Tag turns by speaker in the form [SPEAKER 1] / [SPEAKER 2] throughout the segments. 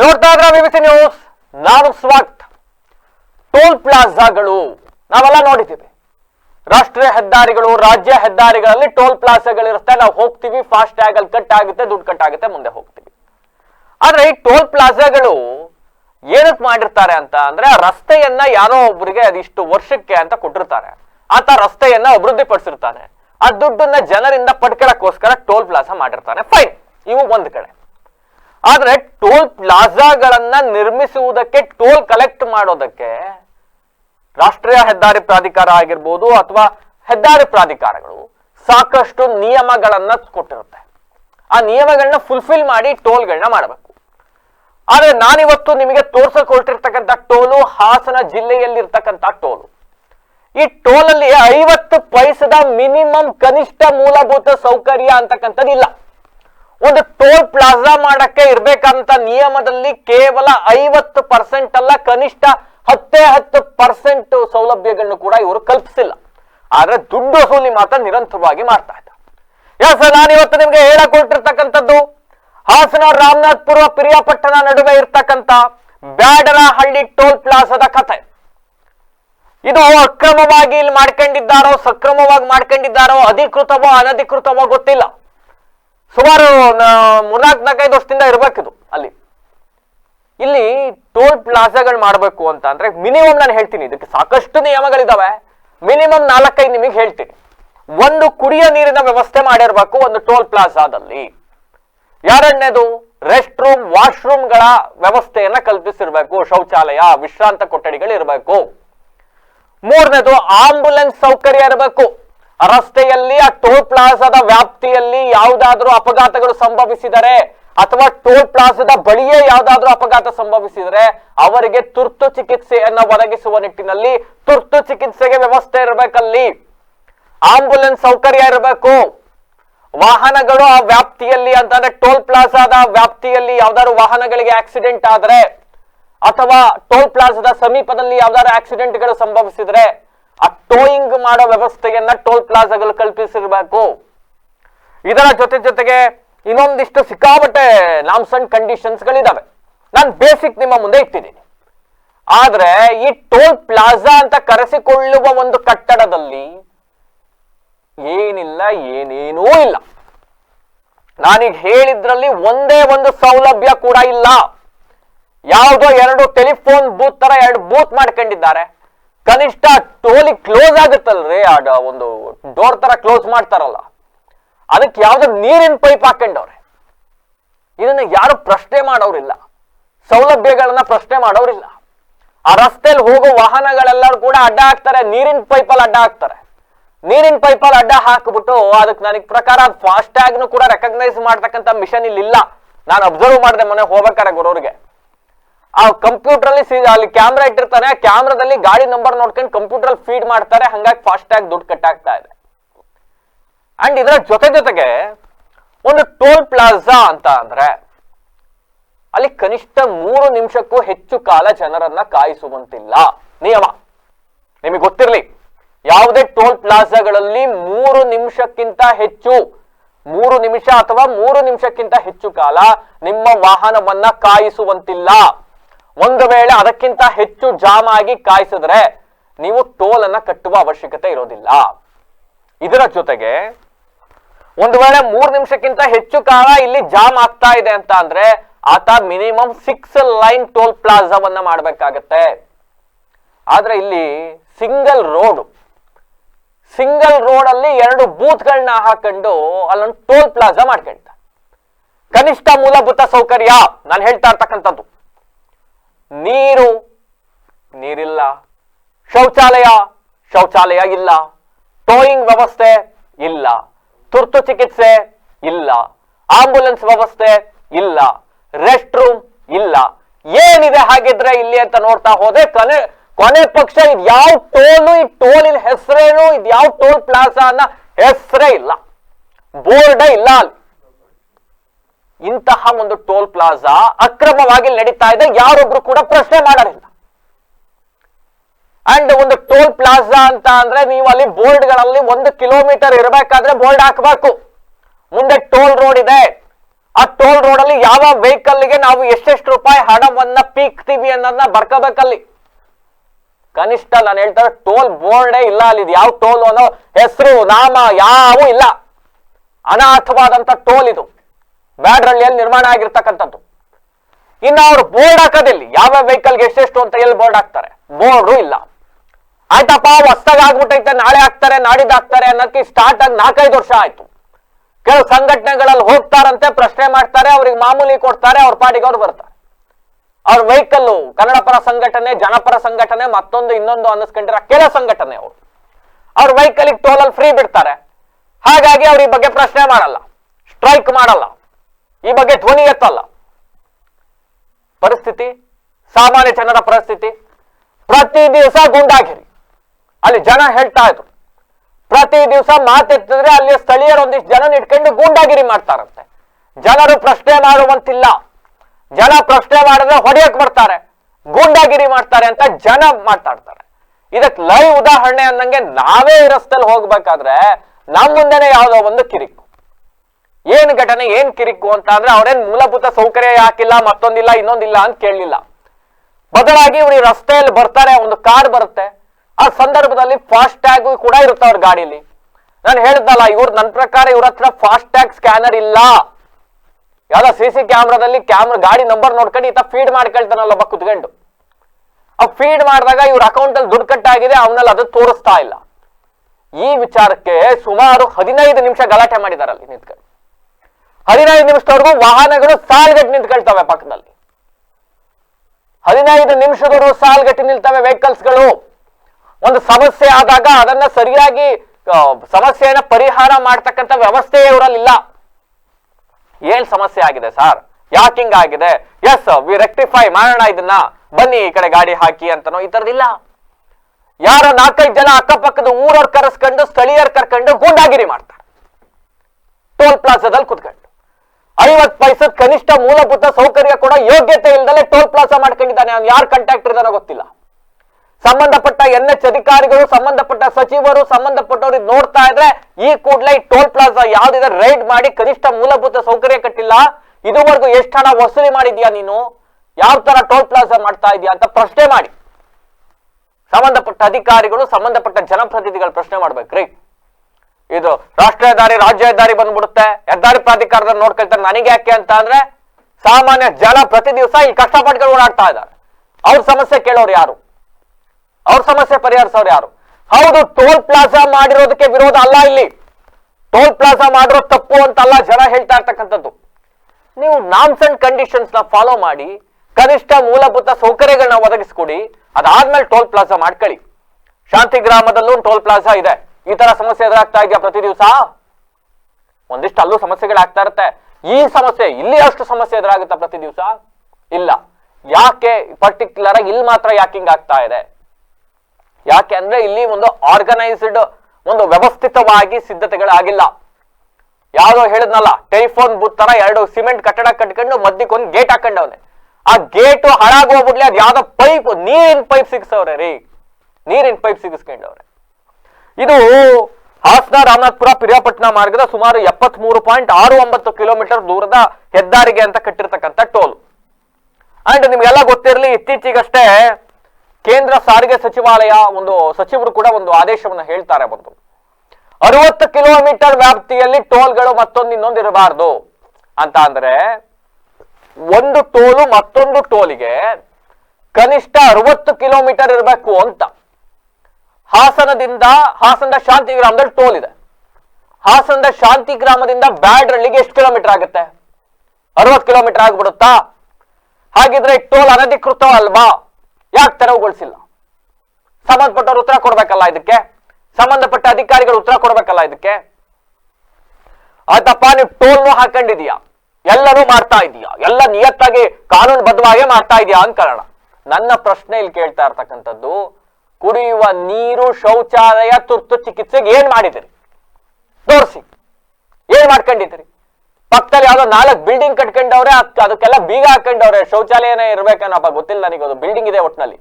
[SPEAKER 1] ನೋಡ್ತಾ ಇದ್ರ BBC news ನಾನು ಸ್ವಾಗತ ಟೋಲ್ ಪ್ಲಾಜಾಗಳು, ನಾವೆಲ್ಲ ನೋಡಿದ್ದೀವಿ. ರಾಷ್ಟ್ರೀಯ ಹೆದ್ದಾರಿಗಳು, ರಾಜ್ಯ ಹೆದ್ದಾರಿಗಳಲ್ಲಿ ಟೋಲ್ ಪ್ಲಾಜಾಗಳಿರುತ್ತೆ. ನಾವು ಹೋಗ್ತೀವಿ ಫಾಸ್ಟ್ ಟ್ಯಾಗ್ ಅಲ್ಲಿ ಕಟ್ ಆಗುತ್ತೆ, ದುಡ್ಡು ಕಟ್ ಆಗುತ್ತೆ, ಮುಂದೆ ಹೋಗ್ತೀವಿ. ಆದ್ರೆ ಈ ಟೋಲ್ ಪ್ಲಾಜಾಗಳು ಏನಕ್ಕೆ ಮಾಡಿರ್ತಾರೆ ಅಂತ ಅಂದ್ರೆ, ಆ ರಸ್ತೆಯನ್ನ ಯಾರೋ ಒಬ್ಬರಿಗೆ ಅದಿಷ್ಟು ವರ್ಷಕ್ಕೆ ಅಂತ ಕೊಟ್ಟಿರ್ತಾರೆ. ಆತ ರಸ್ತೆಯನ್ನ ಅಭಿವೃದ್ಧಿಪಡಿಸಿರ್ತಾನೆ. ಆ ದುಡ್ಡನ್ನ ಜನರಿಂದ ಪಡ್ಕೊಳ್ಳೋಕ್ಕೋಸ್ಕರ ಟೋಲ್ ಪ್ಲಾಜಾ ಮಾಡಿರ್ತಾನೆ. ಫೈನ್ ಇವು ಒಂದ್ ಕಡೆ. ಆದ್ರೆ ಟೋಲ್ ಪ್ಲಾಜಾಗಳನ್ನ ನಿರ್ಮಿಸುವುದಕ್ಕೆ ಟೋಲ್ ಕಲೆಕ್ಟ್ ಮಾಡೋದಕ್ಕೆ ರಾಷ್ಟ್ರೀಯ ಹೆದ್ದಾರಿ ಪ್ರಾಧಿಕಾರ ಆಗಿರ್ಬೋದು ಅಥವಾ ಹೆದ್ದಾರಿ ಪ್ರಾಧಿಕಾರಗಳು ಸಾಕಷ್ಟು ನಿಯಮಗಳನ್ನ ಕೊಟ್ಟಿರುತ್ತೆ. ಆ ನಿಯಮಗಳನ್ನ ಫುಲ್ಫಿಲ್ ಮಾಡಿ ಟೋಲ್ಗಳನ್ನ ಮಾಡಬೇಕು. ಆದ್ರೆ ನಾನಿವತ್ತು ನಿಮಗೆ ತೋರ್ಸಕ್ ಹೊರಟಿರ್ತಕ್ಕಂಥ ಟೋಲು ಹಾಸನ ಜಿಲ್ಲೆಯಲ್ಲಿರ್ತಕ್ಕಂಥ ಟೋಲು. ಈ ಟೋಲಲ್ಲಿ ಐವತ್ತು ಪೈಸದ ಮಿನಿಮಮ್ ಕನಿಷ್ಠ ಮೂಲಭೂತ ಸೌಕರ್ಯ ಅಂತಕ್ಕಂಥದ್ದು ಇಲ್ಲ ಒಂದು ಟೋಲ್ ಪ್ಲಾಜಾ ಮಾಡಕ್ಕೆ ಇರ್ಬೇಕಂತ ನಿಯಮದಲ್ಲಿ ಕೇವಲ ಐವತ್ತು ಪರ್ಸೆಂಟ್ ಅಲ್ಲ, ಕನಿಷ್ಠ ಹತ್ತೇ ಹತ್ತು ಪರ್ಸೆಂಟ್ ಸೌಲಭ್ಯಗಳನ್ನು ಕೂಡ ಇವರು ಕಲ್ಪಿಸಿಲ್ಲ. ಆದ್ರೆ ದುಡ್ಡು ವಸೂಲಿ ಮಾತ್ರ ನಿರಂತರವಾಗಿ ಮಾಡ್ತಾ ಇದ್ದಾರೆ. ಸರ್ ನಾನು ಇವತ್ತು ನಿಮ್ಗೆ ಹೇಳಕ್ ಹೊರಟಿರ್ತಕ್ಕಂಥದ್ದು ಹಾಸನ ರಾಮನಾಥ್ಪುರ ಪಿರಿಯಾಪಟ್ಟಣ ನಡುವೆ ಇರ್ತಕ್ಕಂಥ ಬ್ಯಾಡರಹಳ್ಳಿ ಟೋಲ್ ಪ್ಲಾಜಾದ ಕಥೆ ಇದು ಅಕ್ರಮವಾಗಿ ಇಲ್ಲಿ ಮಾಡ್ಕೊಂಡಿದ್ದಾರೋ, ಸಕ್ರಮವಾಗಿ ಮಾಡ್ಕೊಂಡಿದ್ದಾರೋ, ಅಧಿಕೃತವೋ, ಅನಧಿಕೃತವೋ ಗೊತ್ತಿಲ್ಲ. ಸುಮಾರು ಮೂರ್ನಾಲ್ಕು, ನಾಲ್ಕೈದು ವರ್ಷದಿಂದ ಇರ್ಬೇಕಿದು ಅಲ್ಲಿ. ಇಲ್ಲಿ ಟೋಲ್ ಪ್ಲಾಜಾಗಳು ಮಾಡಬೇಕು ಅಂತ ಅಂದ್ರೆ ಮಿನಿಮಮ್ ನಾನು ಹೇಳ್ತೀನಿ, ಇದಕ್ಕೆ ಸಾಕಷ್ಟು ನಿಯಮಗಳಿದಾವೆ. ಮಿನಿಮಮ್ ನಾಲ್ಕೈದು ನಿಮಗೆ ಹೇಳ್ತೀನಿ. ಒಂದು ಕುಡಿಯ ನೀರಿನ ವ್ಯವಸ್ಥೆ ಮಾಡಿರ್ಬೇಕು ಒಂದು ಟೋಲ್ ಪ್ಲಾಜಾದಲ್ಲಿ ಎರಡನೇದು ರೆಸ್ಟ್ ರೂಮ್ ವಾಶ್ರೂಮ್ಗಳ ವ್ಯವಸ್ಥೆಯನ್ನ ಕಲ್ಪಿಸಿರ್ಬೇಕು, ಶೌಚಾಲಯ, ವಿಶ್ರಾಂತ ಕೊಠಡಿಗಳು ಇರಬೇಕು ಮೂರನೇದು ಆಂಬುಲೆನ್ಸ್ ಸೌಕರ್ಯ ಇರಬೇಕು. ರಸ್ತೆಯಲ್ಲಿ ಆ ಟೋಲ್ ಪ್ಲಾಜಾದ ವ್ಯಾಪ್ತಿಯಲ್ಲಿ ಯಾವುದಾದ್ರೂ ಅಪಘಾತಗಳು ಸಂಭವಿಸಿದರೆ ಅಥವಾ ಟೋಲ್ ಪ್ಲಾಜಾದ ಬಳಿಯೇ ಯಾವುದಾದ್ರೂ ಅಪಘಾತ ಸಂಭವಿಸಿದರೆ ಅವರಿಗೆ ತುರ್ತು ಚಿಕಿತ್ಸೆಯನ್ನ ಒದಗಿಸುವ ನಿಟ್ಟಿನಲ್ಲಿ ತುರ್ತು ಚಿಕಿತ್ಸೆಗೆ ವ್ಯವಸ್ಥೆ ಇರಬೇಕಲ್ಲಿ. ಆಂಬುಲೆನ್ಸ್ ಸೌಕರ್ಯ ಇರಬೇಕು. ವಾಹನಗಳು ಆ ವ್ಯಾಪ್ತಿಯಲ್ಲಿ ಅಂತಂದ್ರೆ ಟೋಲ್ ಪ್ಲಾಜಾದ ವ್ಯಾಪ್ತಿಯಲ್ಲಿ ಯಾವ್ದಾದ್ರು ವಾಹನಗಳಿಗೆ ಆಕ್ಸಿಡೆಂಟ್ ಆದ್ರೆ ಅಥವಾ ಟೋಲ್ ಪ್ಲಾಜಾದ ಸಮೀಪದಲ್ಲಿ ಯಾವ್ದಾದ್ರು ಆಕ್ಸಿಡೆಂಟ್ಗಳು ಸಂಭವಿಸಿದ್ರೆ ಟೋಯಿಂಗ್ ಮಾಡೋ ವ್ಯವಸ್ಥೆಯನ್ನ ಟೋಲ್ ಪ್ಲಾಜಾಗಳು ಕಲ್ಪಿಸಿರ್ಬೇಕು. ಇದರ ಜೊತೆ ಜೊತೆಗೆ ಇನ್ನೊಂದಿಷ್ಟು ಸಿಕ್ಕಾಬಟ್ಟೆ ನಾಮ್ಸ್ ಅಂಡ್ ಕಂಡೀಷನ್ಸ್ ಗಳಿದಾವೆ. ನಾನು ಬೇಸಿಕ್ ನಿಮ್ಮ ಮುಂದೆ ಇಟ್ಟಿದ್ದೀನಿ. ಆದ್ರೆ ಈ ಟೋಲ್ ಪ್ಲಾಜಾ ಅಂತ ಕರೆಸಿಕೊಳ್ಳುವ ಒಂದು ಕಟ್ಟಡದಲ್ಲಿ ಏನಿಲ್ಲ, ಏನೇನೂ ಇಲ್ಲ. ನಾನೀಗ ಹೇಳಿದ್ರಲ್ಲಿ ಒಂದೇ ಒಂದು ಸೌಲಭ್ಯ ಕೂಡ ಇಲ್ಲ. ಯಾವುದೋ ಎರಡು ಟೆಲಿಫೋನ್ ಬೂತ್ ತರ ಎರಡು ಬೂತ್ ಮಾಡ್ಕೊಂಡಿದ್ದಾರೆ. ಕನಿಷ್ಠ ಟೋಲಿ ಕ್ಲೋಸ್ ಆಗುತ್ತಲ್ರಿ? ಆ ಒಂದು ಡೋರ್ ತರ ಕ್ಲೋಸ್ ಮಾಡ್ತಾರಲ್ಲ. ಅದಕ್ಕೆ ಯಾವ್ದೋ ನೀರಿನ ಪೈಪ್ ಹಾಕೊಂಡವ್ರೆ ಇದನ್ನ ಯಾರು ಪ್ರಶ್ನೆ ಮಾಡೋರಿಲ್ಲ. ಸೌಲಭ್ಯಗಳನ್ನ ಪ್ರಶ್ನೆ ಮಾಡೋರಿಲ್ಲ. ಆ ರಸ್ತೆಯಲ್ಲಿ ಹೋಗೋ ವಾಹನಗಳೆಲ್ಲರೂ ಕೂಡ ಅಡ್ಡ ಹಾಕ್ತಾರೆ, ನೀರಿನ ಪೈಪಲ್ಲಿ ಅಡ್ಡ ಹಾಕ್ತಾರೆ. ನೀರಿನ ಪೈಪಲ್ಲಿ ಅಡ್ಡ ಹಾಕ್ಬಿಟ್ಟು ಅದಕ್ಕೆ ನನಗೆ ಪ್ರಕಾರ ಫಾಸ್ಟ್ ಟ್ಯಾಗ್ನು ಕೂಡ ರೆಕಗ್ನೈಸ್ ಮಾಡ್ತಕ್ಕಂಥ ಮಿಷನ್ ಇಲ್ಲಿ ಇಲ್ಲ ನಾನು ಅಬ್ಸರ್ವ್ ಮಾಡಿದೆ ಮೊನ್ನೆ ಹೋಗ್ಬೇಕಾರೆ ಗುರೋರಿಗೆ ಆ ಕಂಪ್ಯೂಟರ್ ಅಲ್ಲಿ ಅಲ್ಲಿ ಕ್ಯಾಮ್ರಾ ಇಟ್ಟಿರ್ತಾರೆ, ಆ ಕ್ಯಾಮ್ರಾದಲ್ಲಿ ಗಾಡಿ ನಂಬರ್ ನೋಡ್ಕೊಂಡು ಕಂಪ್ಯೂಟರ್ ಫೀಡ್ ಮಾಡ್ತಾರೆ, ಹಂಗಾಗಿ ಫಾಸ್ಟ್ ಟ್ಯಾಗ್ ದುಡ್ಡು ಕಟ್ ಆಗ್ತಾ ಇದೆ. ಅಂಡ್ ಇದರ ಜೊತೆ ಜೊತೆಗೆ ಒಂದು ಟೋಲ್ ಪ್ಲಾಜಾ ಅಂತ ಅಂದ್ರೆ, ಅಲ್ಲಿ ಕನಿಷ್ಠ ಮೂರು ನಿಮಿಷಕ್ಕೂ ಹೆಚ್ಚು ಕಾಲ ಜನರನ್ನ ಕಾಯಿಸುವಂತಿಲ್ಲ. ನಿಯಮ. ನಿಮಗೆ ಗೊತ್ತಿರಲಿ, ಯಾವುದೇ ಟೋಲ್ ಪ್ಲಾಜಾಗಳಲ್ಲಿ ಮೂರು ನಿಮಿಷಕ್ಕಿಂತ ಹೆಚ್ಚು, ಮೂರು ನಿಮಿಷ ಅಥವಾ ಮೂರು ನಿಮಿಷಕ್ಕಿಂತ ಹೆಚ್ಚು ಕಾಲ ನಿಮ್ಮ ವಾಹನವನ್ನ ಕಾಯಿಸುವಂತಿಲ್ಲ. ಒಂದು ವೇಳೆ ಅದಕ್ಕಿಂತ ಹೆಚ್ಚು ಜಾಮ್ ಆಗಿ ಕಾಯಿಸಿದ್ರೆ ನೀವು ಟೋಲ್ ಅನ್ನ ಕಟ್ಟುವ ಅವಶ್ಯಕತೆ ಇರೋದಿಲ್ಲ. ಇದರ ಜೊತೆಗೆ ಒಂದು ವೇಳೆ ಮೂರ್ ನಿಮಿಷಕ್ಕಿಂತ ಹೆಚ್ಚು ಕಾಲ ಇಲ್ಲಿ ಜಾಮ್ ಆಗ್ತಾ ಇದೆ ಅಂತ ಅಂದ್ರೆ ಆತ ಮಿನಿಮಮ್ ಸಿಕ್ಸ್ ಲೈನ್ ಟೋಲ್ ಪ್ಲಾಜಾವನ್ನ ಮಾಡಬೇಕಾಗತ್ತೆ. ಆದ್ರೆ ಇಲ್ಲಿ ಸಿಂಗಲ್ ರೋಡ್ ಸಿಂಗಲ್ ರೋಡ್ ಅಲ್ಲಿ ಎರಡು ಬೂತ್ಗಳನ್ನ ಹಾಕೊಂಡು ಅಲ್ಲೊಂದು ಟೋಲ್ ಪ್ಲಾಜಾ ಮಾಡ್ಕೊಂತ ಕನಿಷ್ಠ ಮೂಲಭೂತ ಸೌಕರ್ಯ, ನಾನು ಹೇಳ್ತಾ ಇರ್ತಕ್ಕಂಥದ್ದು. ನೀರು, ನೀರಿಲ್ಲ. ಶೌಚಾಲಯ ಶೌಚಾಲಯ ಇಲ್ಲ. ಟೋಯಿಂಗ್ ವ್ಯವಸ್ಥೆ ಇಲ್ಲ. ತುರ್ತು ಚಿಕಿತ್ಸೆ ಇಲ್ಲ. ಆಂಬುಲೆನ್ಸ್ ವ್ಯವಸ್ಥೆ ಇಲ್ಲ. ರೆಸ್ಟ್ ರೂಮ್ ಇಲ್ಲ. ಏನಿದೆ ಹಾಗಿದ್ರೆ ಇಲ್ಲಿ ಅಂತ ನೋಡ್ತಾ ಹೋದೆ ಕೊನೆ ಕೊನೆ ಪಕ್ಷ ಇದು ಯಾವ ಟೋಲು, ಈ ಟೋಲಿನ ಹೆಸರೇನು, ಇದು ಯಾವ ಟೋಲ್ ಪ್ಲಾಜಾ ಅನ್ನ ಹೆಸರೇ ಇಲ್ಲ. ಬೋರ್ಡೇ ಇಲ್ಲ ಅಲ್ಲಿ. ಇಂತಹ ಒಂದು ಟೋಲ್ ಪ್ಲಾಜಾ ಅಕ್ರಮವಾಗಿ ನಡೀತಾ ಇದೆ. ಯಾರೊಬ್ರು ಕೂಡ ಪ್ರಶ್ನೆ ಮಾಡೋದಿಲ್ಲ ಅಂಡ್ ಒಂದು ಟೋಲ್ ಪ್ಲಾಜಾ ಅಂತ ಅಂದ್ರೆ ನೀವು ಅಲ್ಲಿ ಬೋರ್ಡ್ಗಳಲ್ಲಿ ಒಂದು ಕಿಲೋಮೀಟರ್ ಇರಬೇಕಾದ್ರೆ ಬೋರ್ಡ್ ಹಾಕಬೇಕು. ಮುಂದೆ ಟೋಲ್ ರೋಡ್ ಇದೆ. ಆ ಟೋಲ್ ರೋಡ್ ಅಲ್ಲಿ ಯಾವ ವೆಹಿಕಲ್ಗೆ ನಾವು ಎಷ್ಟೆಷ್ಟು ರೂಪಾಯಿ ಹಣವನ್ನ ಪೀಕ್ತೀವಿ ಅನ್ನೋದನ್ನ ಬರ್ಕೋಬೇಕಲ್ಲಿ. ಕನಿಷ್ಠ ನಾನು ಹೇಳ್ತಾರೆ ಟೋಲ್ ಬೋರ್ಡೇ ಇಲ್ಲ ಅಲ್ಲಿ. ಯಾವ ಟೋಲ್ ಅನ್ನೋ ಹೆಸರು, ನಾಮ ಯಾವೂ ಇಲ್ಲ. ಅನಾಥವಾದಂತ ಟೋಲ್ ಇದು. ಬ್ಯಾಡ್ರಳ್ಳಿಯಲ್ಲಿ ನಿರ್ಮಾಣ ಆಗಿರ್ತಕ್ಕಂಥದ್ದು. ಇನ್ನು ಅವರು ಬೋರ್ಡ್ ಹಾಕೋದಿಲ್ಲ. ಯಾವ ವೆಹಿಕಲ್ಗೆ ಎಷ್ಟೆಷ್ಟು ಅಂತ ಎಲ್ಲಿ ಬೋರ್ಡ್ ಹಾಕ್ತಾರೆ? ಬೋರ್ಡು ಇಲ್ಲ. ಆಯ್ತಪ್ಪ ಹೊಸ್ತಾಗ ಆಗ್ಬಿಟ್ಟೈತೆ ನಾಳೆ ಹಾಕ್ತಾರೆ, ನಾಡಿದ್ದು ಹಾಕ್ತಾರೆ ಅನ್ನೋಕ್ಕೆ ಸ್ಟಾರ್ಟ್ ಆಗಿ ನಾಲ್ಕೈದು ವರ್ಷ ಆಯ್ತು. ಕೆಲವು ಸಂಘಟನೆಗಳಲ್ಲಿ ಹೋಗ್ತಾರಂತೆ, ಪ್ರಶ್ನೆ ಮಾಡ್ತಾರೆ, ಅವ್ರಿಗೆ ಮಾಮೂಲಿ ಕೊಡ್ತಾರೆ, ಅವ್ರ ಪಾಡಿಗೆ ಅವ್ರು ಬರ್ತಾರೆ. ಅವ್ರ ವೆಹಿಕಲ್ ಕನ್ನಡ ಪರ ಸಂಘಟನೆ ಜನಪರ ಸಂಘಟನೆ, ಮತ್ತೊಂದು, ಇನ್ನೊಂದು ಅನ್ನಿಸ್ಕೊಂಡಿರ ಕೆಲ ಸಂಘಟನೆ ಅವರು. ಅವ್ರ ವೆಹಿಕಲ್ ಟೋಲಲ್ಲಿ ಫ್ರೀ ಬಿಡ್ತಾರೆ. ಹಾಗಾಗಿ ಅವ್ರ ಈ ಬಗ್ಗೆ ಪ್ರಶ್ನೆ ಮಾಡಲ್ಲ. ಸ್ಟ್ರೈಕ್ ಮಾಡಲ್ಲ. ಈ ಬಗ್ಗೆ ಧ್ವನಿ ಎತ್ತಲ್ಲ. ಪರಿಸ್ಥಿತಿ, ಸಾಮಾನ್ಯ ಜನರ ಪರಿಸ್ಥಿತಿ. ಪ್ರತಿ ದಿವಸ ಗುಂಡಾಗಿರಿ. ಅಲ್ಲಿ ಜನ ಹೇಳ್ತಾ ಇದ್ರು. ಪ್ರತಿ ದಿವಸ ಮಾತಿರ್ತಿದ್ರೆ ಅಲ್ಲಿ ಸ್ಥಳೀಯರು ಒಂದಿಷ್ಟು ಜನ ಇಟ್ಕೊಂಡು ಗೂಂಡಾಗಿರಿ ಮಾಡ್ತಾರಂತೆ. ಜನರು ಪ್ರಶ್ನೆ ಮಾಡುವಂತಿಲ್ಲ. ಜನ ಪ್ರಶ್ನೆ ಮಾಡಿದ್ರೆ ಹೊಡೆಯಕ್ ಬರ್ತಾರೆ. ಗೂಂಡಾಗಿರಿ ಮಾಡ್ತಾರೆ ಅಂತ ಜನ ಮಾತಾಡ್ತಾರೆ. ಇದಕ್ಕೆ ಲೈವ್ ಉದಾಹರಣೆ ಅಂದಂಗೆ ನಾವೇ ಈ ರಸ್ತೆಯಲ್ಲಿ ಹೋಗ್ಬೇಕಾದ್ರೆ ನಮ್ಮ ಮುಂದೆನೆ ಯಾವುದೋ ಒಂದು ಕಿರಿಕು. ಏನ್ ಘಟನೆ, ಏನ್ ಕಿರಿಕು ಅಂತ ಅಂದ್ರೆ ಅವ್ರೇನ್ ಮೂಲಭೂತ ಸೌಕರ್ಯ ಯಾಕಿಲ್ಲ, ಮತ್ತೊಂದಿಲ್ಲ, ಇನ್ನೊಂದಿಲ್ಲ ಅಂತ ಕೇಳಲಿಲ್ಲ. ಬದಲಾಗಿ ಇವ್ರು ಈ ರಸ್ತೆಯಲ್ಲಿ ಬರ್ತಾರೆ, ಒಂದು ಕಾರ್ ಬರುತ್ತೆ. ಆ ಸಂದರ್ಭದಲ್ಲಿ ಫಾಸ್ಟ್ ಟ್ಯಾಗ್ ಕೂಡ ಇರುತ್ತೆ ಅವ್ರ ಗಾಡಿಲಿ. ನಾನು ಹೇಳಿದ್ನಲ್ಲ ಇವ್ರು ನನ್ನ ಪ್ರಕಾರ ಇವ್ರ ಹತ್ರ ಫಾಸ್ಟ್ ಟ್ಯಾಗ್ ಸ್ಕ್ಯಾನರ್ ಇಲ್ಲ. ಯಾವ್ದೋ ಸಿ ಸಿ ಕ್ಯಾಮ್ರಾದಲ್ಲಿ ಕ್ಯಾಮ್ರಾ, ಗಾಡಿ ನಂಬರ್ ನೋಡ್ಕೊಂಡು ಈತ ಫೀಡ್ ಮಾಡ್ಕೊಳ್ತಾನಲ್ಲ ಒಬ್ಬ ಕುತ್ಕೊಂಡು. ಆ ಫೀಡ್ ಮಾಡಿದಾಗ ಇವ್ರ ಅಕೌಂಟ್ ಅಲ್ಲಿ ದುಡ್ಡು ಕಟ್ಟಾಗಿದೆ, ಅವನಲ್ಲಿ ಅದು ತೋರಿಸ್ತಾ ಇಲ್ಲ. ಈ ವಿಚಾರಕ್ಕೆ ಸುಮಾರು ಹದಿನೈದು ನಿಮಿಷ ಗಲಾಟೆ ಮಾಡಿದಾರಲ್ಲಿ ನಿಂತ್ಕೊಂಡು ಹದಿನೈದು ನಿಮಿಷದವರೆಗೂ ವಾಹನಗಳು ಸಾಲುಗಟ್ಟಿ ನಿಂತ್ಕೊಳ್ತವೆ ಪಕ್ಕದಲ್ಲಿ. ಹದಿನೈದು ನಿಮಿಷದವರೆಗೂ ಸಾಲ್ಗಟ್ಟಿ ನಿಲ್ತವೆ ವೆಹಿಕಲ್ಸ್ಗಳು ಒಂದು ಸಮಸ್ಯೆ ಆದಾಗ ಅದನ್ನ ಸರಿಯಾಗಿ ಸಮಸ್ಯೆಯನ್ನ ಪರಿಹಾರ ಮಾಡ್ತಕ್ಕಂಥ ವ್ಯವಸ್ಥೆ ಇವರಲ್ಲಿಲ್ಲ. ಏನ್ ಸಮಸ್ಯೆ ಆಗಿದೆ ಸರ್ ಯಾಕಿಂಗ್ ಆಗಿದೆ ಎಸ್ ವಿ ರೆಕ್ಟಿಫೈ ಮಾಡೋಣ ಇದನ್ನ. ಬನ್ನಿ ಈ ಕಡೆ ಗಾಡಿ ಹಾಕಿ ಅಂತನೋ ಈ ತರದಿಲ್ಲ. ಯಾರೋ ನಾಲ್ಕೈದು ಜನ ಅಕ್ಕಪಕ್ಕದ ಊರವ್ರು ಕರೆಸ್ಕೊಂಡು, ಸ್ಥಳೀಯರು ಕರ್ಕೊಂಡು ಗೂಂಡಾಗಿರಿ ಮಾಡ್ತಾರೆ. ಟೋಲ್ ಪ್ಲಾಜಾದಲ್ಲಿ ಕುತ್ಕೊಂಡು. ಐವತ್ ಪೈಸದ ಕನಿಷ್ಠ ಮೂಲಭೂತ ಸೌಕರ್ಯ ಕೂಡ ಯೋಗ್ಯತೆ ಇಲ್ಲದಲ್ಲೇ ಟೋಲ್ ಪ್ಲಾಜಾ ಮಾಡ್ಕೊಂಡಿದ್ದಾನೆ ಅವ್ನು. ಯಾರು ಕಾಂಟ್ಯಾಕ್ಟ್ ಇದಾನೋ ಗೊತ್ತಿಲ್ಲ. ಸಂಬಂಧಪಟ್ಟ ಎನ್ ಎಚ್ ಅಧಿಕಾರಿಗಳು, ಸಂಬಂಧಪಟ್ಟ ಸಚಿವರು, ಸಂಬಂಧಪಟ್ಟವ್ರು ನೋಡ್ತಾ ಇದ್ರೆ ಈ ಕೂಡಲೇ ಟೋಲ್ ಪ್ಲಾಜಾ ಯಾವ್ದಿದೆ ರೈಡ್ ಮಾಡಿ ಕನಿಷ್ಠ ಮೂಲಭೂತ ಸೌಕರ್ಯ ಕಟ್ಟಿಲ್ಲ. ಇದುವರೆಗೂ ಎಷ್ಟು ಹಣ ವಸೂಲಿ ಮಾಡಿದ್ಯಾ ನೀನು? ಯಾವ ತರ ಟೋಲ್ ಪ್ಲಾಜಾ ಮಾಡ್ತಾ ಇದೀಯಾ ಅಂತ ಪ್ರಶ್ನೆ ಮಾಡಿ. ಸಂಬಂಧಪಟ್ಟ ಅಧಿಕಾರಿಗಳು, ಸಂಬಂಧಪಟ್ಟ ಜನಪ್ರತಿನಿಧಿಗಳು ಪ್ರಶ್ನೆ ಮಾಡ್ಬೇಕ್ರಿ ಇದು ರಾಷ್ಟ್ರೀಯ ಹೆದ್ದಾರಿ ರಾಜ್ಯ ಹೆದ್ದಾರಿ ಬಂದ್ಬಿಡುತ್ತೆ. ಹೆದ್ದಾರಿ ಪ್ರಾಧಿಕಾರದ ನೋಡ್ಕೊಳ್ತಾರೆ ನನಗೆ ಯಾಕೆ ಅಂತ ಅಂದ್ರೆ, ಸಾಮಾನ್ಯ ಜನ ಪ್ರತಿ ದಿವಸ ಇಲ್ಲಿ ಕಷ್ಟಪಟ್ಕೊಂಡು ಓಡಾಡ್ತಾ ಇದ್ದಾರೆ. ಅವ್ರ ಸಮಸ್ಯೆ ಕೇಳೋರು ಯಾರು? ಅವ್ರ ಸಮಸ್ಯೆ ಪರಿಹರಿಸೋರು ಯಾರು? ಹೌದು, ಟೋಲ್ ಪ್ಲಾಜಾ ಮಾಡಿರೋದಕ್ಕೆ ವಿರೋಧ ಅಲ್ಲ ಇಲ್ಲಿ. ಟೋಲ್ ಪ್ಲಾಜಾ ಮಾಡಿರೋ ತಪ್ಪು ಅಂತಲ್ಲ ಜನ ಹೇಳ್ತಾ ಇರ್ತಕ್ಕಂಥದ್ದು. ನೀವು ನಾಮ್ಸ್ ಅಂಡ್ ಕಂಡೀಷನ್ಸ್ನ ಫಾಲೋ ಮಾಡಿ, ಕನಿಷ್ಠ ಮೂಲಭೂತ ಸೌಕರ್ಯಗಳನ್ನ ಒದಗಿಸ್ಕೊಡಿ, ಅದಾದ್ಮೇಲೆ ಟೋಲ್ ಪ್ಲಾಜಾ ಮಾಡ್ಕೊಳ್ಳಿ. ಶಾಂತಿ ಗ್ರಾಮದಲ್ಲೂ ಟೋಲ್ ಪ್ಲಾಜಾ ಇದೆ. ಈ ತರ ಸಮಸ್ಯೆ ಎದುರಾಗ್ತಾ ಇದೆಯಾ ಪ್ರತಿ ದಿವಸ? ಒಂದಿಷ್ಟು ಅಲ್ಲೂ ಸಮಸ್ಯೆಗಳಾಗ್ತಾ ಇರುತ್ತೆ. ಈ ಸಮಸ್ಯೆ, ಇಲ್ಲಿ ಅಷ್ಟು ಸಮಸ್ಯೆ ಎದುರಾಗುತ್ತಾ ಪ್ರತಿ ದಿವಸ? ಇಲ್ಲ. ಯಾಕೆ ಪರ್ಟಿಕ್ಯುಲರ್ ಆಗಿ ಇಲ್ಲಿ ಮಾತ್ರ ಯಾಕಿಂಗ್ ಆಗ್ತಾ ಇದೆ? ಯಾಕೆ ಅಂದ್ರೆ ಇಲ್ಲಿ ಒಂದು ಆರ್ಗನೈಸ್ಡ್ ಒಂದು ವ್ಯವಸ್ಥಿತವಾಗಿ ಸಿದ್ಧತೆಗಳಾಗಿಲ್ಲ. ಯಾರೋ ಹೇಳಿದ್ನಲ್ಲ ಟೆಲಿಫೋನ್ ಬೂತ್ ತರ ಎರಡು ಸಿಮೆಂಟ್ ಕಟ್ಟಡ ಕಟ್ಕೊಂಡು ಮಧ್ಯಕ್ಕೆ ಒಂದು ಗೇಟ್ ಹಾಕೊಂಡವನೆ. ಆ ಗೇಟ್ ಹಾಳಾಗೋಗ್ಬಿಡ್ಲಿ ಅದ್ ಯಾವ್ದೋ ಪೈಪ್ ನೀರಿನ ಪೈಪ್ ಸಿಗಿಸವ್ರೆ ರೀ. ನೀರಿನ ಪೈಪ್ ಸಿಗಿಸ್ಕೊಂಡವ್ರೆ. ಇದು ಹಾಸನ ರಾಮನಾಥ್ಪುರ ಪಿರಿಯಾಪಟ್ಟಣ ಮಾರ್ಗದ ಸುಮಾರು ಎಪ್ಪತ್ತ್ ಮೂರು ಪಾಯಿಂಟ್ ಆರು ಒಂಬತ್ತು ಕಿಲೋಮೀಟರ್ ದೂರದ ಹೆದ್ದಾರಿಗೆ ಅಂತ ಕಟ್ಟಿರ್ತಕ್ಕಂಥ ಟೋಲ್. ಅಂಡ್ ನಿಮ್ಗೆಲ್ಲ ಗೊತ್ತಿರಲಿ, ಇತ್ತೀಚೆಗಷ್ಟೇ ಕೇಂದ್ರ ಸಾರಿಗೆ ಸಚಿವಾಲಯ ಒಂದು ಸಚಿವರು ಕೂಡ ಒಂದು ಆದೇಶವನ್ನು ಹೇಳ್ತಾರೆ ಬಂದು. ಅರವತ್ತು ಕಿಲೋಮೀಟರ್ ವ್ಯಾಪ್ತಿಯಲ್ಲಿ ಟೋಲ್ಗಳು ಮತ್ತೊಂದು ಇನ್ನೊಂದು ಇರಬಾರ್ದು. ಅಂತ ಅಂದ್ರೆ, ಒಂದು ಟೋಲು ಮತ್ತೊಂದು ಟೋಲಿಗೆ ಕನಿಷ್ಠ ಅರವತ್ತು ಕಿಲೋಮೀಟರ್ ಇರಬೇಕು ಅಂತ. ಹಾಸನದಿಂದ ಹಾಸನದ ಶಾಂತಿ ಗ್ರಾಮದಲ್ಲಿ ಟೋಲ್ ಇದೆ. ಹಾಸನದ ಶಾಂತಿ ಗ್ರಾಮದಿಂದ ಬ್ಯಾಡ್ರಳ್ಳಿಗೆ ಎಷ್ಟು ಕಿಲೋಮೀಟರ್ ಆಗುತ್ತೆ? ಅರವತ್ತು ಕಿಲೋಮೀಟರ್ ಆಗ್ಬಿಡುತ್ತಾ? ಹಾಗಿದ್ರೆ ಟೋಲ್ ಅನಧಿಕೃತ ಅಲ್ವಾ ಯಾಕೆ ತೆರವುಗೊಳಿಸಿಲ್ಲ? ಸಂಬಂಧಪಟ್ಟವ್ರು ಉತ್ತರ ಕೊಡ್ಬೇಕಲ್ಲ ಇದಕ್ಕೆ? ಸಂಬಂಧಪಟ್ಟ ಅಧಿಕಾರಿಗಳು ಉತ್ತರ ಕೊಡ್ಬೇಕಲ್ಲ ಇದಕ್ಕೆ? ಆಯ್ತಪ್ಪ ನೀವು ಟೋಲ್ನು ಹಾಕೊಂಡಿದೀಯಾ ಎಲ್ಲರೂ ಮಾಡ್ತಾ ಇದೀಯಾ? ಎಲ್ಲ ನಿಯತ್ತಾಗಿ ಕಾನೂನು ಬದ್ಧವಾಗಿ ಮಾಡ್ತಾ ಇದೀಯಾ ಕಾರಣ ನನ್ನ ಪ್ರಶ್ನೆ ಇಲ್ಲಿ ಕೇಳ್ತಾ ಇರ್ತಕ್ಕಂಥದ್ದು ಕುಡಿಯುವ ನೀರು, ಶೌಚಾಲಯ, ತುರ್ತು ಚಿಕಿತ್ಸೆಗೆ ಏನ್ ಮಾಡಿದಿರಿ? ತೋರಿಸಿ. ಏನ್ ಮಾಡ್ಕೊಂಡಿದ್ರಿ ಪಕ್ಕದಲ್ಲಿ ಯಾವ್ದೋ ನಾಲ್ಕು ಬಿಲ್ಡಿಂಗ್ ಕಟ್ಕೊಂಡವ್ರೆ ಅದಕ್ಕೆಲ್ಲ ಬೀಗ ಹಾಕೊಂಡವ್ರೆ ಶೌಚಾಲಯನೇ ಇರ್ಬೇಕನ್ನಪ್ಪ ಗೊತ್ತಿಲ್ಲ ನನಗೆ, ಅದು ಬಿಲ್ಡಿಂಗ್ ಇದೆ ಒಟ್ನಲ್ಲಿ.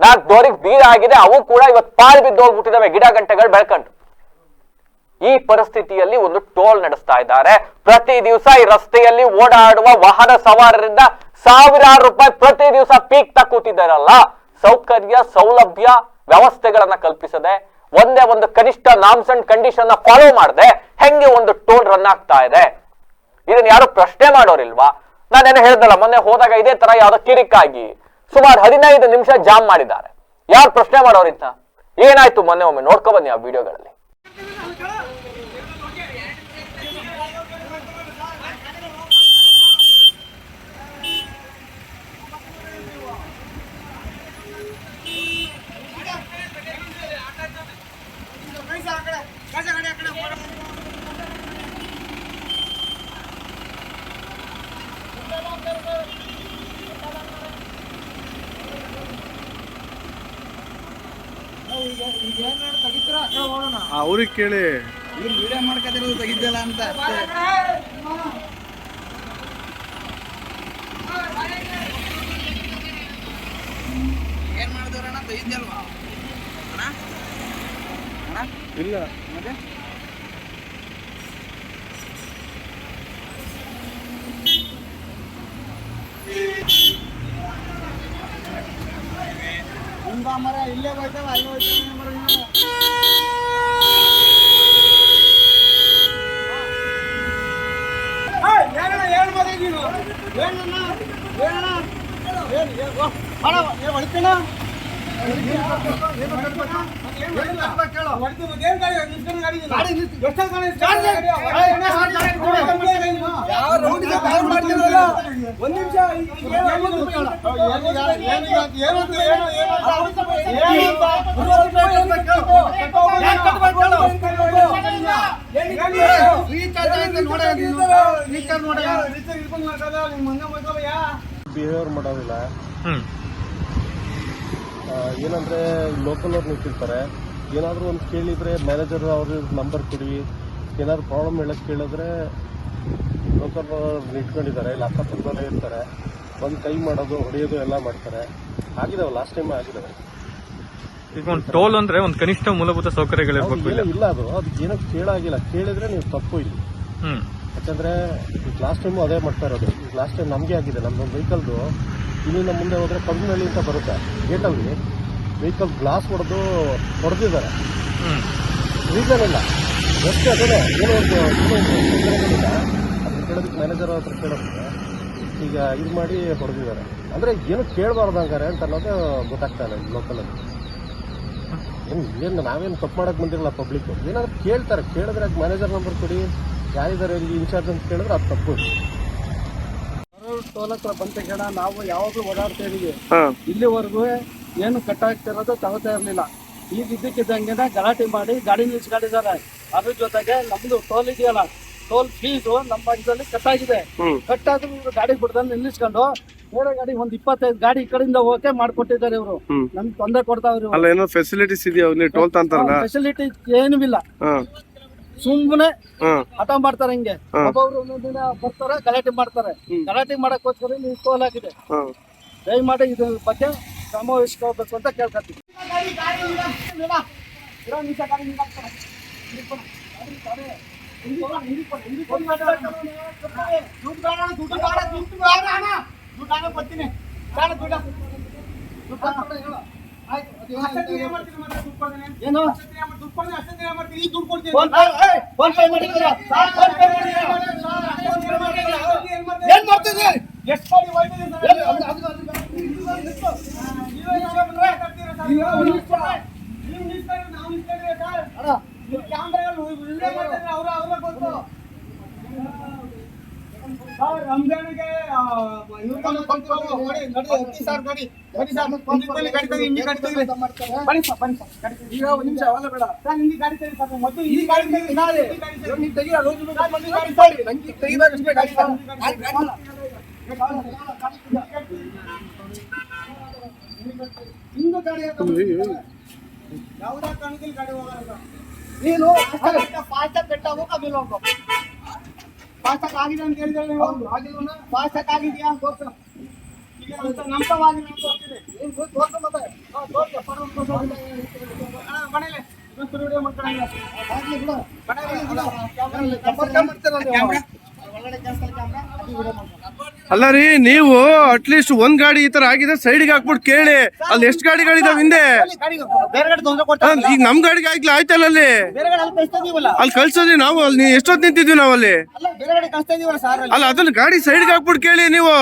[SPEAKER 1] ನಾಲ್ಕು ಡೋರಿಗೆ ಬೀಗ ಆಗಿದೆ ಅವು ಕೂಡ ಇವತ್ತು ಪಾಲ್ ಬಿದ್ದು ಹೋಗ್ಬಿಟ್ಟಿದಾವೆ, ಗಿಡ ಗಂಟೆಗಳು ಬೆಳ್ಕೊಂಡು. ಈ ಪರಿಸ್ಥಿತಿಯಲ್ಲಿ ಒಂದು ಟೋಲ್ ನಡೆಸ್ತಾ ಇದ್ದಾರೆ. ಪ್ರತಿ ದಿವಸ ಈ ರಸ್ತೆಯಲ್ಲಿ ಓಡಾಡುವ ವಾಹನ ಸವಾರರಿಂದ ಸಾವಿರಾರು ರೂಪಾಯಿ ಪ್ರತಿ ದಿವಸ ಪೀಕ್ ಕೂತಿದ್ದಾರಲ್ಲ. ಸೌಕರ್ಯ, ಸೌಲಭ್ಯ ವ್ಯವಸ್ಥೆಗಳನ್ನ ಕಲ್ಪಿಸದೆ, ಒಂದೇ ಒಂದು ಕನಿಷ್ಠ ನಾಮ್ಸ್ ಅಂಡ್ ಕಂಡೀಷನ್ ಫಾಲೋ ಮಾಡದೆ, ಹೆಂಗೆ ಒಂದು ಟೋಲ್ ರನ್ ಆಗ್ತಾ ಇದೆ? ಇದನ್ನ ಯಾರು ಪ್ರಶ್ನೆ ಮಾಡೋರಿಲ್ವಾ? ನಾನೇನು ಹೇಳ್ದಲ್ಲ, ಮೊನ್ನೆ ಹೋದಾಗ ಇದೇ ತರ ಯಾವ್ದೋ ಕಿರಿಕಾಗಿ ಸುಮಾರು ಹದಿನೈದು ನಿಮಿಷ ಜಾಮ್ ಮಾಡಿದ್ದಾರೆ. ಯಾರು ಪ್ರಶ್ನೆ ಮಾಡೋರಿಂತ? ಏನಾಯ್ತು ಮೊನ್ನೆ ಒಮ್ಮೆ ನೋಡ್ಕೊ ಬನ್ನಿ ಆ ವಿಡಿಯೋಗಳಲ್ಲಿ
[SPEAKER 2] ಅವ್ರಿಗೆ ಕೇಳಿ.
[SPEAKER 3] ಇವ್ರು ವಿಡಿಯೋ ಮಾಡ್ಕೋತಿರೋದು ತೆಗಿದ್ದಿಲ್ಲ ಅಂತ. ಏನ್ ಮಾಡಿದವ್ರಣ್ಣ? ತೆಗಿದ್ಯಲ್ವಾ ಅಣ್ಣ? ಅಣ್ಣ?
[SPEAKER 2] ಇಲ್ಲ.
[SPEAKER 3] ಮತ್ತೆ? ಹಿಂಗ ಮರ ಇಲ್ಲೇ ಹೋಯ್ತಾವ ಅಲ್ಲಿ ಹೋಯ್ತಾವ ಮರ ಏನ್ ಮಗ ನೀನು? ಏನಣ್ಣ? ಏನಣ್ಣ? ಏನ್, ಏನ್, ಒಂದ್ ನಿಮಿಷ
[SPEAKER 2] ಬಿಹೇವಿಯರ್ ಮಾಡೋದಿಲ್ಲ ಏನಂದ್ರೆ ಲೋಕಲ್ ಅವ್ರು ನಿಂತಿರ್ತಾರೆ. ಏನಾದರೂ ಒಂದು ಕೇಳಿದ್ರೆ ಮ್ಯಾನೇಜರ್ ಅವ್ರ ನಂಬರ್ ಕೊಡಿ. ಏನಾದ್ರು ಪ್ರಾಬ್ಲಮ್ ಹೇಳಕ್ ಕೇಳಿದ್ರೆ ಲೋಕಲ್ ನಿಂತ್ಕೊಂಡಿದ್ದಾರೆ ಇಲ್ಲ ಅಕ್ಕಪಕ್ಕದಲ್ಲೇ ಇರ್ತಾರೆ. ಒಂದು ಕೈ ಮಾಡೋದು ಹೊಡೆಯೋದು ಎಲ್ಲ ಮಾಡ್ತಾರೆ. ಆಗಿದಾವೆ ಲಾಸ್ಟ್ ಟೈಮ್ ಆಗಿದಾವೆ.
[SPEAKER 4] ಈಗ ಒಂದು ಟೋಲ್ ಅಂದ್ರೆ ಒಂದು ಕನಿಷ್ಠ ಮೂಲಭೂತ ಸೌಕರ್ಯಗಳಿರ್ಬೇಕು ಇಲ್ಲ?
[SPEAKER 2] ಇಲ್ಲ ಅದು. ಅದಕ್ಕೆ ಏನೋ ಕೇಳಾಗಿಲ್ಲ. ಕೇಳಿದ್ರೆ ನೀವು ತಪ್ಪು ಇಲ್ಲಿ. ಯಾಕಂದ್ರೆ ಲಾಸ್ಟ್ ಟೈಮು ಅದೇ ಮಾಡ್ತಾ ಇರೋದು. ಲಾಸ್ಟ್ ಟೈಮ್ ನಮಗೆ ಆಗಿದೆ. ನಮ್ದೊಂದು ವೆಹಿಕಲ್ದು ಇಲ್ಲಿಂದ ಮುಂದೆ ಹೋದ್ರೆ ಕಬ್ಬಿನಲ್ಲಿ ಅಂತ ಬರುತ್ತೆ. ಗೇಟಲ್ಲಿ ವೆಹಿಕಲ್ ಗ್ಲಾಸ್ ಹೊಡೆದು ಹೊಡೆದಿದ್ದಾರೆ ರೀಸನ್ ಇಲ್ಲ. ಜಸ್ಟ್ ಅದೇ ಏನೋ ಒಂದು ಏನೋ ಅದನ್ನು ಕೇಳೋದಕ್ಕೆ ಮ್ಯಾನೇಜರ್ ಹತ್ರ ಕೇಳೋದಕ್ಕೆ ಈಗ ಇದು ಮಾಡಿ ಹೊಡೆದಿದ್ದಾರೆ ಅಂದರೆ ಏನು ಕೇಳಬಾರ್ದು ಹಂಗಾರೆ ಅಂತ ಅನ್ನೋದು ಗೊತ್ತಾಗ್ತಾ ಇಲ್ಲ ಲೋಕಲಲ್ಲಿ ಏನು ಏನು ನಾವೇನು ತಪ್ಪು ಮಾಡೋಕ್ಕೆ ಬಂದಿರಲ್ಲ ಪಬ್ಲಿಕ್ ಏನಾದರೂ ಕೇಳ್ತಾರೆ. ಕೇಳಿದ್ರೆ ಮ್ಯಾನೇಜರ್ ನಂಬರ್ ಕೊಡಿ. ಯಾರಿದ್ದಾರೆ ಇಲ್ಲಿ ಇನ್ಚಾರ್ಜ್ ಅಂತ ಕೇಳಿದ್ರೆ ಅದು ತಪ್ಪು.
[SPEAKER 3] ಟೋಲ್ ಹತ್ರ ಬಂದ ತಕ್ಷಣ ನಾವು ಯಾವಾಗಲೂ ಓಡಾಡ್ತಾ ಇದೀವಿ ಇಲ್ಲಿವರೆಗೂ ಏನು ಕಟ್ಟಾಗ್ತಿರೋದು ತಗೋತಾ ಇರ್ಲಿಲ್ಲ. ಈಗ ಇದ್ದಕ್ಕಿದ್ದಂಗೆ ಗಲಾಟೆ ಮಾಡಿ ಗಾಡಿ ನಿಲ್ಸ್ಕೊಂಡಿದ್ದಾರೆ. ಅದ್ರ ಜೊತೆಗೆ ನಮ್ದು ಟೋಲ್ ಇದೆಯಲ್ಲ ಟೋಲ್ ಫೀಸು ನಮ್ಮ ಭಾಗದಲ್ಲಿ ಕಟ್ಟಾಗಿದೆ. ಕಟ್ಟಾದ್ರೂ ಇವರು ಗಾಡಿ ಬಿಡ್ದಲ್ಲಿ ನಿಲ್ಲಿಸ್ಕೊಂಡು ಬೇರೆ ಗಾಡಿ ಒಂದ್ ಇಪ್ಪತ್ತೈದು ಗಾಡಿ ಈ ಕಡೆಯಿಂದ ಹೋಗಕ್ಕೆ ಮಾಡ್ಕೊಟ್ಟಿದ್ದಾರೆ ಇವರು. ನಮ್ಗೆ ತೊಂದರೆ ಕೊಡ್ತಾವ್ರಿ
[SPEAKER 2] ಏನೋ ಫೆಸಿಲಿಟೀಸ್ ಇದೆಯಾ ಟೋಲ್
[SPEAKER 3] ಫೆಸಿಲಿಟಿ ಏನೂ ಇಲ್ಲ. ಸುಮ್ಮನೆ ಹಠ ಮಾಡ್ತಾರೆ ಹಿಂಗೆ ಒಬ್ಬೊಬ್ರು ಒಂದೊಂದ್ ದಿನ ಬರ್ತಾರೆ ಗಲಾಟೆ ಮಾಡ್ತಾರೆ ಗಲಾಟೆ ಮಾಡಕ್ಕೋಸ್ಕರ ನೀವು ಟೋಲ್ ಆಗಿದೆ ದಯಮಾಡಿ ಇದ್ರ ಬಗ್ಗೆ ಕ್ರಮ ವಹಿಸ್ಕೋಬೇಕು ಅಂತ ಕೇಳ್ಕೊತೀವಿ ಏನು ಫೋನ್ ಮಾಡಿದ್ದೀರಾ? ಏನ್ ಮಾಡ್ತಿದ್ರಿ ಎಷ್ಟು ಸಾರಿ ಹೋಯ್ತಿದೆ ರಂಜಾನ್ಗೆ ಈಗ ಒಂದು ನಿಮಿಷ ಅವಲ್ಲ ಬೇಡ. ಸರ್ ಈ ಗಾಡಿ ನೀವು ತೆಗಿ ರೋಜು ಗಾಡಿ ತೆಗಿ ನಂಗೆ ತೆಗಿದಾಗ ಅಷ್ಟೇ ಗಾಡಿ ಹಿಂದೂ ಗಾಡಿ ಯಾವುದೇ ಕಾರಣದಲ್ಲಿ ಗಾಡಿ ಹೋಗಲ್ಲ. ನೀನು ಪಾಠ ಹೋಗ ಆಮೇಲೆ ಹೋಗೋ. ಫಾಸ್ಟ್ ಆಗಿದೆ ಅಂತ ಹೇಳಿದ್ರೆ ನೀವು ಆಗಿಲ್ಲ ಆಗಿದೆಯಾ ತೋರ್ಸು ಈಗ ಅಂತ ನಂಬವಾಗಿ ಏನು ಏನು ತೋರ್ಸು ಮತ್ತೆ ಹಾ, ತೋರ್ಸು, ಪರವಾಗಿಲ್ಲ, ತೋರ್ಸು. ಅಣ್ಣ, ಮನೇಲಿ
[SPEAKER 2] ಅಲ್ಲ ರೀ, ನೀವು ಅಟ್ಲೀಸ್ಟ್ ಒಂದ್ ಗಾಡಿ ಈ ತರ ಆಗಿದೆ ಸೈಡ್ಗೆ ಹಾಕ್ಬಿಟ್ಟು ಕೇಳಿ. ಅಲ್ಲಿ ಎಷ್ಟು ಗಾಡಿಗಳಿದಾವೆ ಹಿಂದೆ? ಈಗ ನಮ್ ಗಾಡಿಗೆ ಆಗ್ಲಿ ಆಯ್ತಲ್ಲ ಅಲ್ಲಿ?
[SPEAKER 3] ಅಲ್ಲಿ
[SPEAKER 2] ಕಳ್ಸೋದ್ರಿ ನಾವು, ಅಲ್ಲಿ ಎಷ್ಟೊತ್ತು ನಿಂತಿದ್ವಿ ನಾವು ಅಲ್ಲಿ?
[SPEAKER 3] ಅಲ್ಲ,
[SPEAKER 2] ಅದನ್ನ ಗಾಡಿ ಸೈಡ್ಗೆ ಹಾಕ್ಬಿಟ್ಟು ಕೇಳಿ ನೀವು.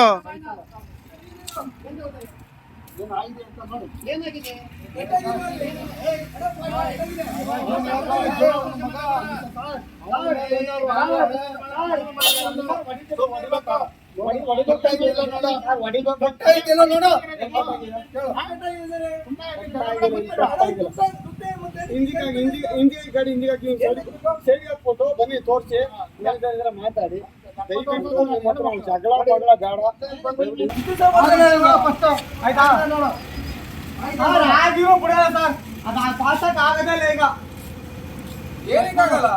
[SPEAKER 3] ಗಾಡಿ ಹಿಂದಿಗೆ ಸೈಡ್ ಹಾಕ್ಬಿಟ್ಟು ಬನ್ನಿ ತೋರಿಸಿ. ಮಾತಾಡಿ. ದಯವಿಟ್ಟು ಜಗಳ ಬೇಡ. ಆಯ್ತಾ ಆಗಿರೋ ಬಿಡಲ್ಲ ಸರ್ ಅದು ಆಗದಲ್ಲ ಈಗ ಏನಕ್ಕಾಗಲ್ಲ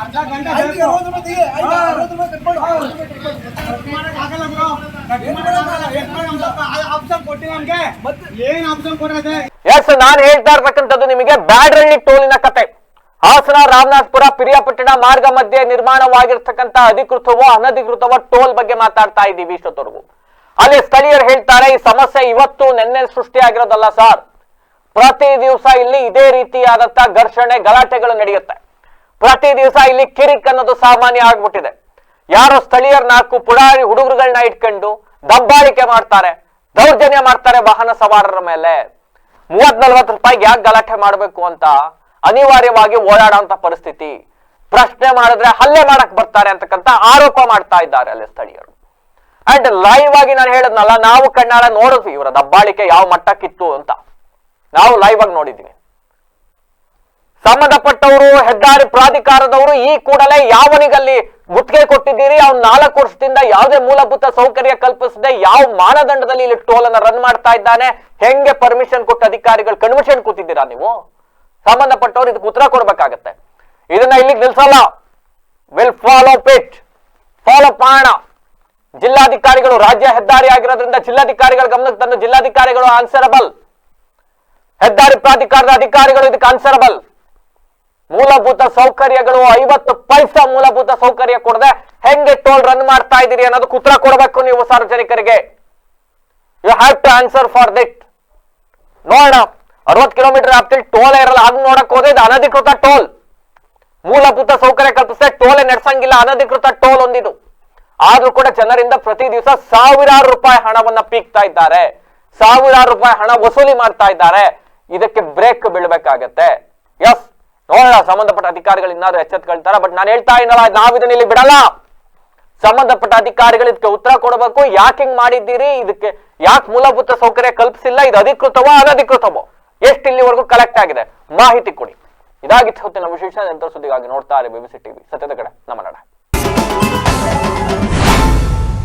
[SPEAKER 3] ಅರ್ಧ ಗಂಟೆ ಬೇಕು.
[SPEAKER 1] ಎಸ್ ನಾನು ಹೇಳ್ತಾ ಇರ್ತಕ್ಕಂಥದ್ದು ನಿಮಗೆ ಬ್ಯಾಡ್ರಳ್ಳಿ ಟೋಲಿನ ಕತೆ. ಹಾಸನ, ರಾಮನಾಥಪುರ, ಪಿರಿಯಾಪಟ್ಟಣ ಮಾರ್ಗ ಮಧ್ಯೆ ನಿರ್ಮಾಣವಾಗಿರ್ತಕ್ಕಂಥ ಅಧಿಕೃತವೋ ಅನಧಿಕೃತವೋ ಟೋಲ್ ಬಗ್ಗೆ ಮಾತಾಡ್ತಾ ಇದ್ದೀವಿ ಇಷ್ಟೊತ್ತವರೆಗೂ. ಅಲ್ಲಿ ಸ್ಥಳೀಯರು ಹೇಳ್ತಾರೆ, ಈ ಸಮಸ್ಯೆ ಇವತ್ತು ನಿನ್ನೆ ಸೃಷ್ಟಿಯಾಗಿರೋದಲ್ಲ ಸರ್. ಪ್ರತಿ ದಿವಸ ಇಲ್ಲಿ ಇದೇ ರೀತಿಯಾದಂತಹ ಘರ್ಷಣೆ ಗಲಾಟೆಗಳು ನಡೆಯುತ್ತೆ. ಪ್ರತಿ ದಿವಸ ಇಲ್ಲಿ ಕಿರಿಕ್ ಅನ್ನೋದು ಸಾಮಾನ್ಯ ಆಗ್ಬಿಟ್ಟಿದೆ. ಯಾರೋ ಸ್ಥಳೀಯರ ನಾಲ್ಕು ಪುಡಾರಿ ಹುಡುಗರುಗಳನ್ನ ಇಟ್ಕೊಂಡು ದಬ್ಬಾಳಿಕೆ ಮಾಡ್ತಾರೆ, ದೌರ್ಜನ್ಯ ಮಾಡ್ತಾರೆ ವಾಹನ ಸವಾರರ ಮೇಲೆ. ಮೂವತ್ ನಲ್ವತ್ತು ರೂಪಾಯಿಗೆ ಯಾಕೆ ಗಲಾಟೆ ಮಾಡಬೇಕು ಅಂತ ಅನಿವಾರ್ಯವಾಗಿ ಓಡಾಡುವಂತ ಪರಿಸ್ಥಿತಿ. ಪ್ರಶ್ನೆ ಮಾಡಿದ್ರೆ ಹಲ್ಲೆ ಮಾಡಕ್ ಬರ್ತಾರೆ ಅಂತಕ್ಕಂತ ಆರೋಪ ಮಾಡ್ತಾ ಇದ್ದಾರೆ ಅಲ್ಲಿ ಸ್ಥಳೀಯರು. ಅಂಡ್ ಲೈವ್ ಆಗಿ ನಾನು ಹೇಳದ್ನಲ್ಲ, ನಾವು ಕಣ್ಣಾಳ ನೋಡಿದ್ವಿ, ಇವರ ದಬ್ಬಾಳಿಕೆ ಯಾವ ಮಟ್ಟಕ್ಕಿತ್ತು ಅಂತ. ನಾವು ಲೈವ್ ಆಗಿ ನೋಡಿದ್ವಿ. ಸಂಬಂಧಪಟ್ಟವರು, ಹೆದ್ದಾರಿ ಪ್ರಾಧಿಕಾರದವರು ಈ ಕೂಡಲೇ ಯಾವನಿಗಲ್ಲಿ ಗುತ್ತಿಗೆ ಕೊಟ್ಟಿದ್ದೀರಿ, ಅವ್ನು ನಾಲ್ಕು ವರ್ಷದಿಂದ ಯಾವುದೇ ಮೂಲಭೂತ ಸೌಕರ್ಯ ಕಲ್ಪಿಸದೆ ಯಾವ ಮಾನದಂಡದಲ್ಲಿ ಇಲ್ಲಿ ಟೋಲ್ ಅನ್ನ ರನ್ ಮಾಡ್ತಾ ಇದ್ದಾನೆ? ಹೆಂಗೆ ಪರ್ಮಿಷನ್ ಕೊಟ್ಟ ಅಧಿಕಾರಿಗಳು ಕನ್ವಿಷನ್ ಕೂತಿದ್ದೀರಾ ನೀವು? ಸಂಬಂಧಪಟ್ಟವ್ರು ಇದಕ್ಕೆ ಉತ್ತರ ಕೊಡ್ಬೇಕಾಗತ್ತೆ. ಇದನ್ನ ಇಲ್ಲಿಗೆ ನಿಲ್ಸಲ್ಲ. ವಿಲ್ ಫಾಲೋ ಪಿಟ್ ಫಾಲೋ ಮಾಡೋಣ ಜಿಲ್ಲಾಧಿಕಾರಿಗಳು ರಾಜ್ಯ ಹೆದ್ದಾರಿ ಆಗಿರೋದ್ರಿಂದ ಜಿಲ್ಲಾಧಿಕಾರಿಗಳ ಗಮನಕ್ಕೆ ತಂದು ಜಿಲ್ಲಾಧಿಕಾರಿಗಳು ಆನ್ಸರಬಲ್ ಹೆದ್ದಾರಿ ಪ್ರಾಧಿಕಾರದ ಅಧಿಕಾರಿಗಳು ಇದಕ್ಕೆ ಆನ್ಸರಬಲ್ ಮೂಲಭೂತ ಸೌಕರ್ಯಗಳು, ಐವತ್ತು ಪೈಸಾ ಮೂಲಭೂತ ಸೌಕರ್ಯ ಕೊಡದೆ ಹೆಂಗೆ ಟೋಲ್ ರನ್ ಮಾಡ್ತಾ ಇದ್ದೀರಿ ಅನ್ನೋದಕ್ಕೆ ಉತ್ತರ ಕೊಡಬೇಕು ನೀವು ಸಾರ್ವಜನಿಕರಿಗೆ. You have to answer for this ನೋಡೋಣ ಅರವತ್ ಕಿಲೋಮೀಟರ್ ವ್ಯಾಪ್ತಿಯಲ್ಲಿ ಟೋಲ್ ಇರಲ್ಲ ಹಂಗ್ ನೋಡಕ್ ಹೋದ್ರೆ ಇದು ಅನಧಿಕೃತ ಟೋಲ್ ಮೂಲಭೂತ ಸೌಕರ್ಯ ಕಲ್ಪಿಸಿದ್ರೆ ಟೋಲ್ ನಡೆಸಂಗಿಲ್ಲ, ಅನಧಿಕೃತ ಟೋಲ್ ಒಂದಿದು. ಆದ್ರೂ ಕೂಡ ಜನರಿಂದ ಪ್ರತಿ ದಿವಸ ಸಾವಿರಾರು ರೂಪಾಯಿ ಹಣವನ್ನ ಪೀಕ್ತಾ ಇದ್ದಾರೆ. ಸಾವಿರಾರು ರೂಪಾಯಿ ಹಣ ವಸೂಲಿ ಮಾಡ್ತಾ ಇದ್ದಾರೆ. ಇದಕ್ಕೆ ಬ್ರೇಕ್ ಬೀಳ್ಬೇಕಾಗತ್ತೆ. ಎಸ್ ನೋಡೋಣ ಸಂಬಂಧಪಟ್ಟ ಅಧಿಕಾರಿಗಳು ಇನ್ನಾದ್ರೂ ಎಚ್ಚೆತ್ಕೊಳ್ತಾರ? ಬಟ್ ನಾನು ಹೇಳ್ತಾ ಇದ್ದಲ್ಲ ನಾವ್ ಇದನ್ನ ಇಲ್ಲಿ ಬಿಡಲ್ಲ. ಸಂಬಂಧಪಟ್ಟ ಅಧಿಕಾರಿಗಳು ಇದಕ್ಕೆ ಉತ್ತರ ಕೊಡಬೇಕು. ಯಾಕೆ ಹಿಂಗ್ ಮಾಡಿದ್ದೀರಿ? ಇದಕ್ಕೆ ಯಾಕೆ ಮೂಲಭೂತ ಸೌಕರ್ಯ ಕಲ್ಪಿಸಿಲ್ಲ? ಇದು ಅಧಿಕೃತವೋ, ಅನಧಿಕೃತವೋ? ಎಷ್ಟು ಇಲ್ಲಿವರೆಗೂ ಕಲೆಕ್ಟ್ ಆಗಿದೆ? ಮಾಹಿತಿ ಕೊಡಿ. ಇದಾಗಿತ್ತು, ಹೊತ್ತಿನ ವಿಶೇಷ, ನಂತರ ಸುದ್ದಿಗಾಗಿ ನೋಡ್ತಾ ಇರಿ ಬಿಬಿಸಿ ಟಿವಿ ಸತ್ಯದ ಕಡೆ ನಮ್ಮ ನಡೆ